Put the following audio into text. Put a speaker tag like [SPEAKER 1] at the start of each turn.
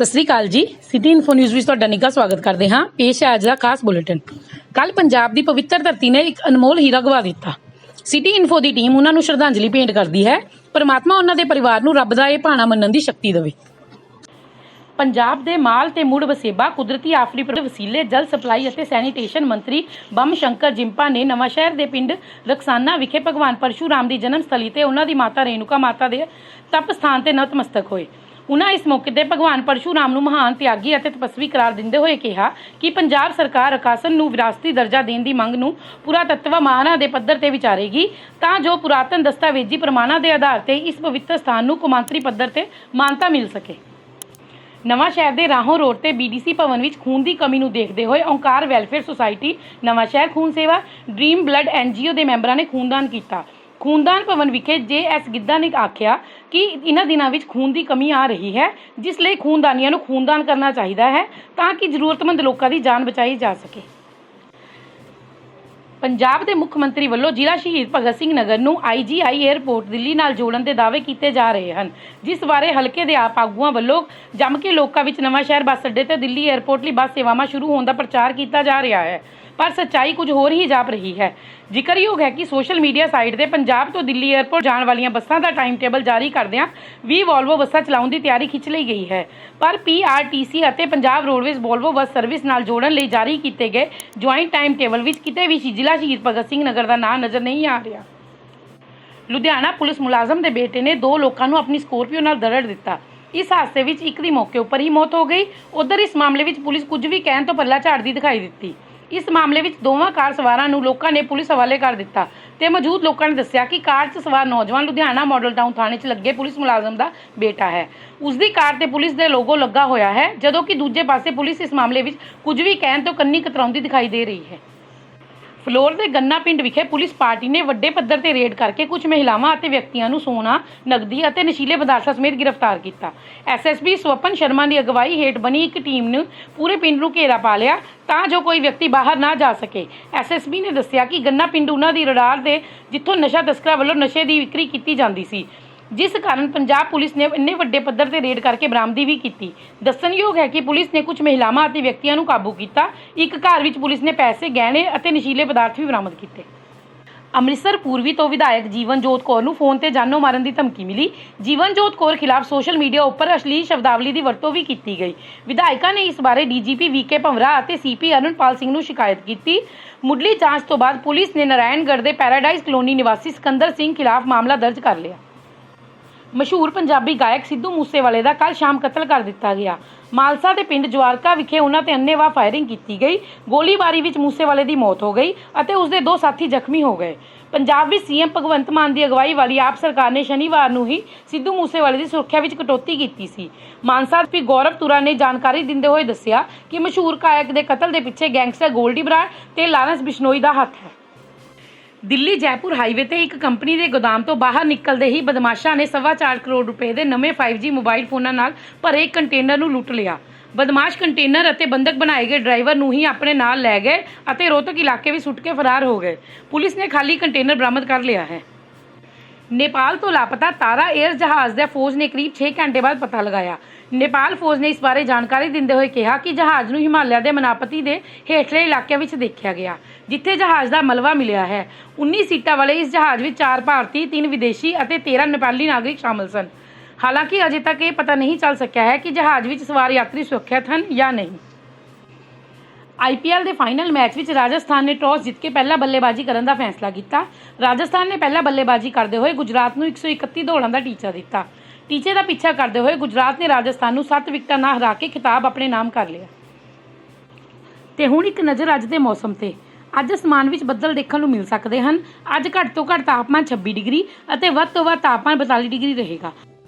[SPEAKER 1] ਸਤਿ ਸ੍ਰੀ ਅਕਾਲ ਜੀ। City info news ਵਿੱਚ ਤੁਹਾਡਾ ਨਿੱਘਾ ਸਵਾਗਤ ਕਰਦੇ ਹਾਂ। ਪੇਸ਼ ਹੈ ਅੱਜ ਦਾ ਖਾਸ ਬੁਲੇਟਿਨ। ਕੱਲ ਪੰਜਾਬ ਦੀ ਪਵਿੱਤਰ ਧਰਤੀ ਨੇ ਇੱਕ ਅਨਮੋਲ ਹੀਰਾ ਗਵਾ ਦਿੱਤਾ। ਸਿਟੀ ਇਨਫੋ ਦੀ ਟੀਮ ਉਹਨਾਂ ਨੂੰ ਸ਼ਰਧਾਂਜਲੀ ਭੇਂਟ ਕਰਦੀ ਹੈ। ਪਰਮਾਤਮਾ ਉਹਨਾਂ ਦੇ ਪਰਿਵਾਰ ਨੂੰ ਰੱਬ ਦਾ ਇਹ ਭਾਣਾ ਮੰਨਣ ਦੀ ਸ਼ਕਤੀ ਦੇਵੇ। ਪੰਜਾਬ ਦੇ ਮਾਲ ਤੇ ਮੁੜ ਵਸੇਬਾ ਕੁਦਰਤੀ ਆਫਰੀ ਪਰ ਵਸੀਲੇ, ਜਲ ਸਪਲਾਈ ਅਤੇ ਸੈਨੀਟੇਸ਼ਨ ਮੰਤਰੀ ਬੰਮ ਸ਼ੰਕਰ ਜਿੰਪਾ ਨੇ ਨਵਾਂ ਸ਼ਹਿਰ ਦੇ ਪਿੰਡ ਰਕਸਾਨਾ ਵਿਖੇ ਭਗਵਾਨ ਪਰਸ਼ੂਰਾਮ ਦੀ ਜਨਮ ਸਥਲੀ ਤੇ ਉਹਨਾਂ ਦੀ ਮਾਤਾ ਰੇਣੂਕਾ ਮਾਤਾ ਦੇ ਤਪ ਸਥਾਨ ਤੇ ਨਤਮਸਤਕ ਹੋਏ। ਉਹਨਾਂ ਇਸ ਮੌਕੇ ਤੇ ਭਗਵਾਨ ਪਰਸ਼ੂਰਾਮ ਨੂੰ ਮਹਾਨ ਤਿਆਗੀ ਅਤੇ ਤਪਸਵੀ ਕਰਾਰ ਦਿੰਦੇ ਹੋਏ ਕਿਹਾ ਕਿ ਪੰਜਾਬ ਸਰਕਾਰ ਅਕਾਸਨ ਨੂੰ ਵਿਰਾਸਤੀ ਦਰਜਾ ਦੇਣ ਦੀ ਮੰਗ ਨੂੰ ਪੁਰਾਤੱਤਵ ਮਾਹਰਾਂ ਦੇ ਪੱਧਰ ਤੇ ਵਿਚਾਰੇਗੀ, ਤਾਂ ਜੋ ਪੁਰਾਤਨ ਦਸਤਾਵੇਜ਼ੀ ਪ੍ਰਮਾਣਾਂ ਦੇ ਆਧਾਰ ਤੇ ਇਸ ਪਵਿੱਤਰ ਸਥਾਨ ਨੂੰ ਕੌਮਾਂਤਰੀ ਪੱਧਰ ਤੇ ਮਾਨਤਾ ਮਿਲ ਸਕੇ। ਨਵਾਂ ਸ਼ਹਿਰ ਦੇ ਰਾਹੋਂ ਰੋਡ ਤੇ ਬੀਡੀਸੀ ਭਵਨ ਵਿੱਚ ਖੂਨ ਦੀ ਕਮੀ ਨੂੰ ਦੇਖਦੇ ਹੋਏ ਓਂਕਾਰ ਵੈਲਫੇਅਰ ਸੁਸਾਇਟੀ, ਨਵਾਂ ਸ਼ਹਿਰ ਖੂਨ ਸੇਵਾ, ਡ੍ਰੀਮ ਬਲੱਡ ਐਨਜੀਓ ਦੇ ਮੈਂਬਰਾਂ ਨੇ ਖੂਨਦਾਨ ਕੀਤਾ। ਖੂਨਦਾਨ ਭਵਨ ਵਿਖੇ ਜੇਐਸ ਗਿੱਧਾ ਨੇ ਆਖਿਆ ਕਿ ਇਹਨਾਂ ਦਿਨਾਂ ਵਿੱਚ ਖੂਨ ਦੀ ਕਮੀ ਆ ਰਹੀ ਹੈ, ਜਿਸ ਲਈ ਖੂਨਦਾਨੀਆਂ ਨੂੰ ਖੂਨਦਾਨ ਕਰਨਾ ਚਾਹੀਦਾ ਹੈ ਤਾਂ ਕਿ ਜ਼ਰੂਰਤਮੰਦ ਲੋਕਾਂ ਦੀ ਜਾਨ ਬਚਾਈ ਜਾ ਸਕੇ। ਪੰਜਾਬ ਦੇ ਮੁੱਖ ਮੰਤਰੀ ਵੱਲੋਂ ਜ਼ਿਲ੍ਹਾ ਸ਼ਹੀਦ ਭਗਤ ਸਿੰਘ ਨਗਰ ਨੂੰ ਆਈਜੀਆਈ 에ਅਰਪੋਰਟ ਦਿੱਲੀ ਨਾਲ ਜੋੜਨ ਦੇ ਦਾਅਵੇ ਕੀਤੇ ਜਾ ਰਹੇ ਹਨ, ਜਿਸ ਬਾਰੇ ਹਲਕੇ ਦੇ ਆਪ ਆਗੂਆਂ ਵੱਲੋਂ ਜੰਮ ਕੇ ਲੋਕਾਂ ਵਿੱਚ ਨਵਾਂ ਸ਼ਹਿਰ ਬੱਸ ਅੱਡੇ ਤੇ ਦਿੱਲੀ 에ਅਰਪੋਰਟ ਲਈ ਬੱਸ ਸੇਵਾਵਾਂ ਸ਼ੁਰੂ ਹੋਣ ਦਾ ਪ੍ਰਚਾਰ ਕੀਤਾ ਜਾ ਰਿਹਾ ਹੈ। ਪਰ ਸੱਚਾਈ ਕੁਝ ਹੋਰ ਹੀ ਜਾਪ ਰਹੀ ਹੈ। ਜ਼ਿਕਰਯੋਗ ਹੈ ਕਿ ਸੋਸ਼ਲ ਮੀਡੀਆ ਸਾਈਟ ਤੇ ਪੰਜਾਬ ਤੋਂ ਦਿੱਲੀ 에ਅਰਪੋਰਟ ਜਾਣ ਵਾਲੀਆਂ ਬੱਸਾਂ ਦਾ ਟਾਈਮ ਟੇਬਲ ਜਾਰੀ ਕਰਦਿਆਂ 20 ਵੋਲਵੋ ਬੱਸਾਂ ਚਲਾਉਣ ਦੀ ਤਿਆਰੀ ਖਿੱਚ ਲਈ ਗਈ ਹੈ। ਪਰ ਪੀਆਰਟੀਸੀ ਅਤੇ Punjab roadways Volvo bus service ਨਾਲ ਜੋੜਨ ਲਈ ਜਾਰੀ ਕੀਤੇ ਗਏ ਜੁਆਇੰਟ ਟਾਈਮ ਟੇਬਲ ਵਿੱਚ ਕਿਤੇ ਵੀ ਜ਼ਿਲ੍ਹਾ ਸ਼ਹੀਦ ਭਗਤ ਸਿੰਘ ਨਗਰ ਦਾ ਨਾਂ ਨਜ਼ਰ ਨਹੀਂ ਆ ਰਿਹਾ। ਲੁਧਿਆਣਾ ਪੁਲਿਸ ਮੁਲਾਜ਼ਮ ਦੇ ਬੇਟੇ ਨੇ ਦੋ ਲੋਕਾਂ ਨੂੰ ਆਪਣੀ ਸਕੋਰਪੀਓ ਨਾਲ ਦਰੜ ਦਿੱਤਾ। ਇਸ ਹਾਦਸੇ ਵਿੱਚ ਇੱਕ ਦੀ ਮੌਕੇ ਉੱਪਰ ਹੀ ਮੌਤ ਹੋ ਗਈ। ਉਧਰ ਇਸ ਮਾਮਲੇ ਵਿੱਚ ਪੁਲਿਸ ਕੁਝ ਵੀ ਕਹਿਣ ਤੋਂ ਪੱਲਾ ਝਾੜਦੀ ਦਿਖਾਈ ਦਿੱਤੀ। ਇਸ ਮਾਮਲੇ ਵਿੱਚ ਦੋਵਾਂ ਕਾਰ ਸਵਾਰਾਂ ਨੂੰ ਲੋਕਾਂ ਨੇ ਪੁਲਿਸ ਹਵਾਲੇ ਕਰ ਦਿੱਤਾ ਤੇ ਮੌਜੂਦ ਲੋਕਾਂ ਨੇ ਦੱਸਿਆ ਕਿ ਕਾਰ 'ਚ ਸਵਾਰ ਨੌਜਵਾਨ ਲੁਧਿਆਣਾ ਮਾਡਲ ਟਾਊਨ ਥਾਣੇ 'ਚ ਲੱਗੇ ਪੁਲਿਸ ਮੁਲਾਜ਼ਮ ਦਾ ਬੇਟਾ ਹੈ। ਉਸ ਦੀ ਕਾਰ ਤੇ ਪੁਲਿਸ ਦੇ ਲੋਗੋ ਲੱਗਾ ਹੋਇਆ ਹੈ, ਜਦੋਂ ਕਿ ਦੂਜੇ ਪਾਸੇ ਪੁਲਿਸ ਇਸ ਮਾਮਲੇ ਵਿੱਚ ਕੁਝ ਵੀ ਕਹਿਣ ਤੋਂ ਕੰਨੀ ਕਤਰਾਉਂਦੀ ਦਿਖਾਈ ਦੇ ਰਹੀ ਹੈ। ਫਲੋਰ ਦੇ ਗੰਨਾ ਪਿੰਡ ਵਿਖੇ ਪੁਲਿਸ ਪਾਰਟੀ ਨੇ ਵੱਡੇ ਪੱਧਰ ਤੇ ਰੇਡ ਕਰਕੇ ਕੁਝ ਮਹਿਲਾਵਾਂ ਅਤੇ ਵਿਅਕਤੀਆਂ ਨੂੰ ਸੋਨਾ, ਨਕਦੀ ਅਤੇ ਨਸ਼ੀਲੇ ਪਦਾਰਥਾਂ ਸਮੇਤ ਗ੍ਰਿਫਤਾਰ ਕੀਤਾ। ਐਸਐਸਪੀ ਸਵਪਨ ਸ਼ਰਮਾ ਦੀ ਅਗਵਾਈ ਹੇਠ ਬਣੀ ਇੱਕ ਟੀਮ ਨੇ ਪੂਰੇ ਪਿੰਡ ਨੂੰ ਘੇਰਾ ਪਾ ਲਿਆ ਤਾਂ ਜੋ ਕੋਈ ਵਿਅਕਤੀ ਬਾਹਰ ਨਾ ਜਾ ਸਕੇ। ਐਸਐਸਪੀ ਨੇ ਦੱਸਿਆ ਕਿ ਗੰਨਾ ਪਿੰਡ ਉਹਨਾਂ ਦੀ ਰਡਾਰ ਦੇ ਜਿੱਥੋਂ ਨਸ਼ਾ ਤਸਕਰਾਂ ਵੱਲੋਂ ਨਸ਼ੇ ਦੀ ਵਿਕਰੀ ਕੀਤੀ ਜਾਂਦੀ ਸੀ ਜਿਸ ਕਾਰਨ ਪੰਜਾਬ ਪੁਲਿਸ ਨੇ ਇੰਨੇ ਵੱਡੇ ਪੱਧਰ ਤੇ ਰੇਡ ਕਰਕੇ ਬਰਾਮਦੀ ਵੀ ਕੀਤੀ। ਦੱਸਣਯੋਗ ਹੈ ਕਿ ਪੁਲਿਸ ਨੇ ਕੁਝ ਮਹਿਲਾਵਾਂ ਅਤੇ ਵਿਅਕਤੀਆਂ ਨੂੰ ਕਾਬੂ ਕੀਤਾ। ਇੱਕ ਘਰ ਵਿੱਚ ਪੁਲਿਸ ਨੇ ਪੈਸੇ, ਗਹਿਣੇ ਅਤੇ ਨਸ਼ੀਲੇ ਪਦਾਰਥ ਵੀ ਬਰਾਮਦ ਕੀਤੇ। ਅੰਮ੍ਰਿਤਸਰ ਪੂਰਬੀ ਤੋਂ ਵਿਧਾਇਕ ਜੀਵਨਜੋਤ ਕੌਰ ਨੂੰ ਫੋਨ ਤੇ ਜਾਨੋਂ ਮਾਰਨ ਦੀ ਧਮਕੀ ਮਿਲੀ। ਜੀਵਨਜੋਤ ਕੌਰ ਖਿਲਾਫ ਸੋਸ਼ਲ ਮੀਡੀਆ ਉੱਪਰ ਅਸ਼ਲੀਲ ਸ਼ਬਦਾਵਲੀ ਦੀ ਵਰਤੋਂ ਵੀ ਕੀਤੀ ਗਈ। ਵਿਧਾਇਕਾ ਨੇ ਇਸ ਬਾਰੇ ਡੀਜੀਪੀ ਵੀਕੇ ਭੰਵਰਾ ਅਤੇ ਸੀਪੀ ਅਰੁਣਪਾਲ ਸਿੰਘ ਨੂੰ ਸ਼ਿਕਾਇਤ ਕੀਤੀ। ਮੁੱਢਲੀ ਜਾਂਚ ਤੋਂ ਬਾਅਦ ਪੁਲਿਸ ਨੇ ਨਾਰਾਇਣਗੜ੍ਹ ਦੇ ਪੈਰਾਡਾਈਜ਼ ਕਲੋਨੀ ਨਿਵਾਸੀ ਸਿਕੰਦਰ ਸਿੰਘ ਖਿਲਾਫ ਮਾਮਲਾ ਦਰਜ ਕਰ ਲਿਆ। ਮਸ਼ਹੂਰ ਪੰਜਾਬੀ ਗਾਇਕ ਸਿੱਧੂ ਮੂਸੇਵਾਲੇ ਦਾ ਕੱਲ ਸ਼ਾਮ ਕਤਲ ਕਰ ਦਿੱਤਾ ਗਿਆ। ਮਾਲਸਾ ਦੇ ਪਿੰਡ ਜਵਾਰਕਾ ਵਿਖੇ ਉਹਨਾਂ ਤੇ ਅੰਨ੍ਹੇਵਾਹ ਫਾਇਰਿੰਗ ਕੀਤੀ ਗਈ। ਗੋਲੀਬਾਰੀ ਵਿੱਚ ਮੂਸੇਵਾਲੇ ਦੀ ਮੌਤ ਹੋ ਗਈ ਅਤੇ ਉਸ ਦੇ ਦੋ ਸਾਥੀ ਜ਼ਖਮੀ ਹੋ ਗਏ। ਪੰਜਾਬ ਵਿੱਚ ਸੀਐਮ ਭਗਵੰਤ ਮਾਨ ਦੀ ਅਗਵਾਈ ਵਾਲੀ ਆਪ ਸਰਕਾਰ ਨੇ ਸ਼ਨੀਵਾਰ ਨੂੰ ਹੀ ਸਿੱਧੂ ਮੂਸੇਵਾਲੇ ਦੀ ਸੁਰੱਖਿਆ ਵਿੱਚ ਕਟੌਤੀ ਕੀਤੀ ਸੀ। ਮਾਨਸਾ ਦੇ ਗੌਰਵ ਤੁਰਾ ਨੇ ਜਾਣਕਾਰੀ ਦਿੰਦੇ ਹੋਏ ਦੱਸਿਆ ਕਿ ਮਸ਼ਹੂਰ ਗਾਇਕ ਦੇ ਕਤਲ ਦੇ ਪਿੱਛੇ ਗੈਂਗਸਟਰ ਗੋਲਡੀ ਬਰਾੜ ਤੇ ਲਾਰੈਂਸ ਬਿਸ਼ਨੋਈ ਦਾ ਹੱਥ ਹੈ। ਦਿੱਲੀ ਜੈਪੁਰ ਹਾਈਵੇ ਤੇ ਇੱਕ ਕੰਪਨੀ ਦੇ ਗੋਦਾਮ ਤੋਂ ਬਾਹਰ ਨਿਕਲਦੇ ਹੀ ਬਦਮਾਸ਼ਾਂ ਨੇ ਸਵਾ ਚਾਰ ਕਰੋੜ ਰੁਪਏ ਦੇ ਨਵੇਂ 5G ਮੋਬਾਈਲ ਫੋਨਾਂ ਨਾਲ ਭਰੇ ਇੱਕ ਕੰਟੇਨਰ ਨੂੰ ਲੁੱਟ ਲਿਆ। ਬਦਮਾਸ਼ ਕੰਟੇਨਰ ਅਤੇ ਬੰਦਕ ਬਣਾਏ ਗਏ ਡਰਾਈਵਰ ਨੂੰ ਹੀ ਆਪਣੇ ਨਾਲ ਲੈ ਗਏ ਅਤੇ ਰੋਹਤਕ ਇਲਾਕੇ ਵਿੱਚ ਸੁੱਟ ਕੇ ਫਰਾਰ ਹੋ ਗਏ। ਪੁਲਿਸ ਨੇ ਖਾਲੀ ਕੰਟੇਨਰ ਬਰਾਮਦ ਕਰ ਲਿਆ ਹੈ। ਨੇਪਾਲ ਤੋਂ ਲਾਪਤਾ ਤਾਰਾ 에ਅਰ ਜਹਾਜ਼ ਦਾ ਫੌਜ ਨੇ ਕਰੀਬ 6 ਘੰਟੇ ਬਾਅਦ ਪਤਾ ਲਗਾਇਆ। ਨੇਪਾਲ ਫੌਜ ਨੇ ਇਸ ਬਾਰੇ ਜਾਣਕਾਰੀ ਦਿੰਦੇ ਹੋਏ ਕਿਹਾ ਕਿ ਜਹਾਜ਼ ਨੂੰ ਹਿਮਾਲਿਆ ਦੇ ਮਨਾਪਤੀ ਦੇ ਹੇਠਲੇ ਇਲਾਕਿਆਂ ਵਿੱਚ ਦੇਖਿਆ ਗਿਆ, ਜਿੱਥੇ ਜਹਾਜ਼ ਦਾ ਮਲਵਾ ਮਿਲਿਆ ਹੈ। 19 ਸੀਟਾਂ ਵਾਲੇ ਇਸ ਜਹਾਜ਼ ਵਿੱਚ 4 ਭਾਰਤੀ 3 ਵਿਦੇਸ਼ੀ ਅਤੇ 13 ਨੇਪਾਲੀ ਨਾਗਰਿਕ ਸ਼ਾਮਲ ਸਨ। ਹਾਲਾਂਕਿ ਅਜੇ ਤੱਕ ਇਹ ਪਤਾ ਨਹੀਂ ਚੱਲ ਸਕਿਆ ਹੈ ਕਿ ਜਹਾਜ਼ ਵਿੱਚ ਸਵਾਰ ਯਾਤਰੀ ਸੁਰੱਖਿਅਤ ਹਨ ਜਾਂ ਨਹੀਂ। ਆਈਪੀਐਲ ਦੇ ਫਾਈਨਲ ਮੈਚ ਵਿੱਚ ਰਾਜਸਥਾਨ ਨੇ ਟਾਸ ਜਿੱਤ ਕੇ ਪਹਿਲਾਂ ਬੱਲੇਬਾਜ਼ੀ ਕਰਨ ਦਾ ਫੈਸਲਾ ਕੀਤਾ। ਰਾਜਸਥਾਨ ਨੇ ਪਹਿਲਾਂ ਬੱਲੇਬਾਜ਼ੀ ਕਰਦੇ ਹੋਏ ਗੁਜਰਾਤ ਨੂੰ 131 ਦੌੜਾਂ ਦਾ ਟੀਚਾ ਦਿੱਤਾ। ਟੀਚੇ ਦਾ ਪਿੱਛਾ ਕਰਦੇ ਹੋਏ ਗੁਜਰਾਤ ਨੇ ਰਾਜਸਥਾਨ ਨੂੰ 7 ਵਿਕਟਾਂ ਨਾਲ ਹਰਾ ਕੇ ਖਿਤਾਬ ਆਪਣੇ ਨਾਮ ਕਰ ਲਿਆ। ਤੇ ਹੁਣ ਇੱਕ ਨਜ਼ਰ ਅੱਜ ਦੇ ਮੌਸਮ ਤੇ। ਅੱਜ ਅਸਮਾਨ ਵਿੱਚ ਬੱਦਲ ਦੇਖਣ ਨੂੰ ਮਿਲ ਸਕਦੇ ਹਨ। ਅੱਜ ਘੱਟ ਤੋਂ ਘੱਟ ਤਾਪਮਾਨ 26 ਡਿਗਰੀ ਅਤੇ ਵੱਧ ਤੋਂ ਵੱਧ ਤਾਪਮਾਨ 42 ਡਿਗਰੀ ਰਹੇਗਾ।